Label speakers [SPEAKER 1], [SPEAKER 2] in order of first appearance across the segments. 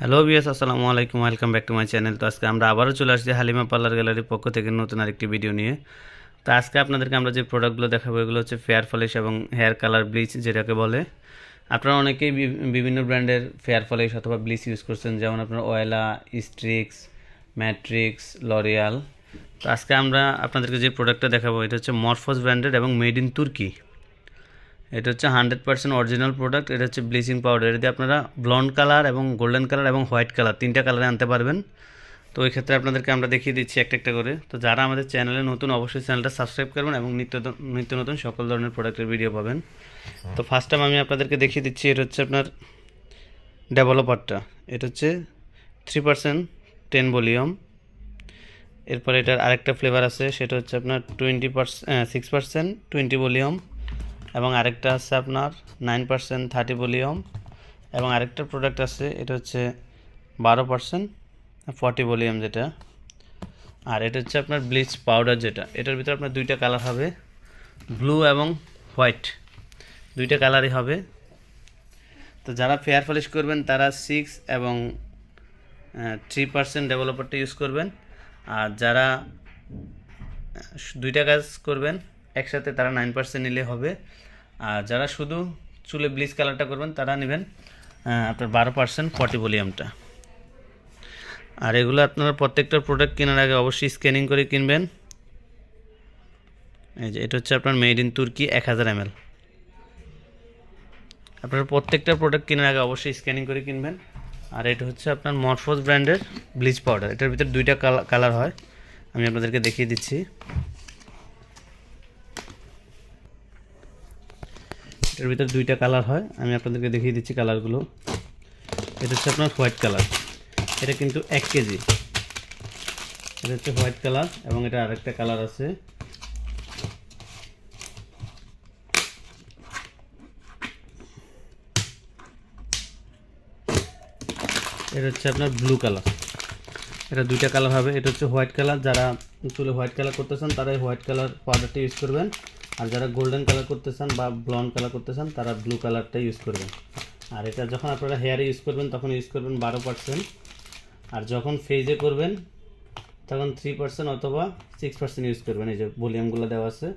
[SPEAKER 1] Hello BS আসসালামু আলাইকুম welcome back to my channel তো আজকে আমরা আবারও চলে আসছি হালিমা পার্লার গ্যালারির পক্ষ থেকে নতুন আরেকটি ভিডিও নিয়ে। তো আজকে আপনাদেরকে আমরা যে প্রোডাক্টগুলো দেখাবো, এগুলো হচ্ছে ফেয়ার পলিশ এবং হেয়ার কালার ব্লিচ যেটাকে বলে। আপনারা অনেকেই বিভিন্ন ব্র্যান্ডের ফেয়ার পলিশ অথবা ব্লিচ ইউজ করছেন, যেমন আপনার অয়েলা স্ট্রিক্স ম্যাট্রিক্স লরিয়াল তো আজকে আমরা আপনাদেরকে যে প্রোডাক্টটা দেখাবো, এটা হচ্ছে মরফোস ব্র্যান্ডেড এবং মেড ইন তুর্কি এটা হচ্ছে হান্ড্রেড পার্সেন্ট অরিজিনাল প্রোডাক্ট, এটা হচ্ছে ব্লিচিং পাউডার। এটা আপনারা ব্লন্ড কালার এবং গোল্ডেন কালার এবং হোয়াইট কালার তিনটা কালারে আনতে পারবেন। তো ওই ক্ষেত্রে আপনাদেরকে আমরা দেখিয়ে দিচ্ছি একটা একটা করে। তো যারা আমাদের চ্যানেলে নতুন, অবশ্যই চ্যানেলটা সাবস্ক্রাইব করবেন এবং নিত্য নিত্য নতুন সকল ধরনের প্রোডাক্টের ভিডিও পাবেন। তো ফার্স্ট টাইম আমি আপনাদেরকে দেখিয়ে দিচ্ছি, এটা হচ্ছে আপনার ডেভেলপারটা এটা হচ্ছে থ্রি পার্সেন্ট টেন ভলিউম এরপরে এটার আরেকটা ফ্লেভার আছে, সেটা হচ্ছে আপনার twenty percent six percent twenty volume এবং আরেকটা আছে আপনার নাইন পার্সেন্ট থার্টি ভলিউম এবং আরেকটা প্রোডাক্ট আছে, এটা হচ্ছে বারো পার্সেন্ট ফর্টি ভলিউম যেটা। আর এটা হচ্ছে আপনার ব্লিচ পাউডার যেটা। এটার ভিতরে আপনার দুইটা কালার হবে ব্লু এবং হোয়াইট দুইটা কালারই হবে। তো যারা ফেয়ার পলিশ করবেন, তারা সিক্স এবং থ্রি পার্সেন্ট ডেভেলপারটা ইউজ করবেন। আর যারা দুইটা কাজ করবেন একসাথে তারা নাইন পার্সেন্ট নিলে হবে। আর যারা শুধু চুলে ব্লিচ কালারটা করবেন, তারা নেবেন আপনার বারো পার্সেন্ট ফর্টি ভলিউমটা আর এগুলো আপনারা প্রত্যেকটা প্রোডাক্ট কেনার আগে অবশ্যই স্ক্যানিং করে কিনবেন। এই যে, এটা হচ্ছে আপনার মেড ইন তুর্কি এক হাজার এমএল। আপনারা প্রত্যেকটা প্রোডাক্ট কেনার আগে অবশ্যই স্ক্যানিং করে কিনবেন। আর এটা হচ্ছে আপনার মরফোজ ব্র্যান্ডের ব্লিচ পাউডার এটার ভিতরে দুইটা কালার হয়। আমি আপনাদেরকে দেখিয়ে দিচ্ছি। এটার ভিতরে দুইটা কালার হয়। আমি আপনাদেরকে দেখিয়ে দিচ্ছি কালারগুলো। এটা হচ্ছে আপনার হোয়াইট কালার। এটা কিন্তু এক কেজি। এটা হচ্ছে হোয়াইট কালার এবং এটা আরেকটা কালার আছে। এটা হচ্ছে আপনার ব্লু কালার। এটা দুইটা কালার হবে। এটা হচ্ছে হোয়াইট কালার। যারা চুলে হোয়াইট কালার করতে চান তারা হোয়াইট কালার পাউডারটা ইউজ করবেন। আর যারা গোল্ডেন কালার করতে চান বা ব্লন্ড কালার করতে চান, তারা ব্লু কালারটা ইউজ করবেন। আর এটা যখন আপনারা হেয়ারে ইউজ করবেন, তখন ইউজ করবেন বারো পার্সেন্ট আর যখন ফেজে করবেন, তখন থ্রি পার্সেন্ট অথবা সিক্স পার্সেন্ট ইউজ করবেন। এই যে ভলিউমগুলো দেওয়া আছে,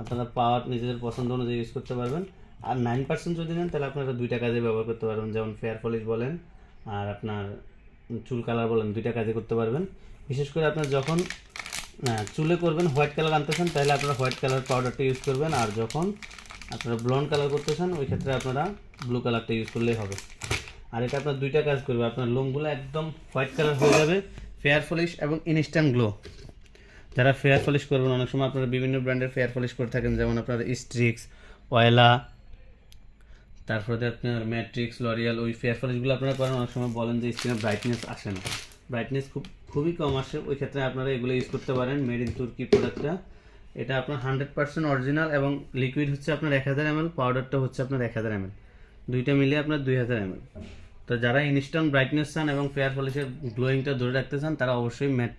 [SPEAKER 1] আপনারা পাওয়ার নিজেদের পছন্দ অনুযায়ী ইউজ করতে পারবেন। আর নাইন পার্সেন্ট যদি নেন, তাহলে আপনারা দুইটা কাজে ব্যবহার করতে পারবেন। যেমন ফেয়ার পলিশ বলেন, আর আপনার চুল কালার বলেন, দুইটা কাজে করতে পারবেন। বিশেষ করে আপনার যখন চুলে করবেন হোয়াইট কালার আনতে চান তাহলে আপনারা হোয়াইট কালার পাউডারটা ইউজ করবেন, আর যখন আপনারা ব্লন্ড কালার করতেছেন, ওই ক্ষেত্রে আপনারা ব্লু কালারটা ইউজ করলেই হবে। আর এটা আপনার দুইটা কাজ করবে, আপনার লোমগুলো একদম হোয়াইট কালার হয়ে যাবে ফেয়ার পলিশ এবং ইনস্ট্যান্ট গ্লো যারা ফেয়ার পলিশ করবেন, অনেক সময় আপনারা বিভিন্ন ব্র্যান্ডের ফেয়ার পলিশ করে থাকেন, যেমন আপনার স্ট্রিক্স অয়েলা তারপরে আপনার ম্যাট্রিক্স লরিয়াল ওই ফেয়ার পলিশগুলো আপনারা করেন, অনেক সময় বলেন যে স্কিনে ব্রাইটনেস আসে না। ব্রাইটনেস খুব, খুবই কম আসে। ওই ক্ষেত্রে আপনারা এগুলো ইউজ করতে পারেন মেড ইন তুর্কি প্রোডাক্টটা এটা আপনার হান্ড্রেড পার্সেন্ট অরিজিনাল এবং লিকুইড হচ্ছে আপনার এক হাজার এমএল পাউডারটা হচ্ছে আপনার এক হাজার এমএল দুইটা মিলিয়ে আপনার দুই হাজার এমএল তো যারা ইনস্ট্যান্ট ব্রাইটনেস চান এবং ফেয়ার পলিশের গ্লোয়িংটা ধরে রাখতে চান, তারা অবশ্যই ম্যাট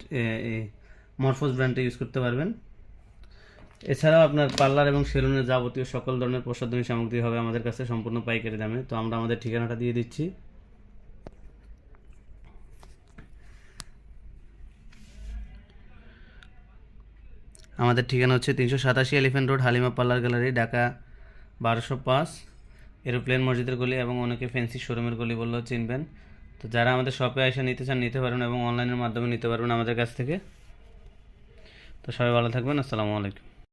[SPEAKER 1] মরফোস ব্র্যান্ডটা ইউজ করতে পারবেন। এছাড়াও আপনার পার্লার এবং সেলুনের যাবতীয় সকল ধরনের প্রসাধনী সামগ্রী হবে আমাদের কাছে, সম্পূর্ণ পাইকারি দামে। তো আমরা আমাদের ঠিকানাটা দিয়ে দিচ্ছি। আমাদের ঠিকানা হচ্ছে তিনশো সাতাশি elephant road, Halima parlour gallery, Dhaka বারোশো পাঁচ। এরোপ্লেন মসজিদের গলি এবং অনেকে ফ্যান্সি শোরুমের গলি বললেও চিনবেন। তো যারা আমাদের শপে এসে নিতে চান, নিতে পারবেন এবং অনলাইনের মাধ্যমে নিতে পারবেন আমাদের কাছ থেকে। তো সবাই ভালো থাকবেন, আসসালামু আলাইকুম।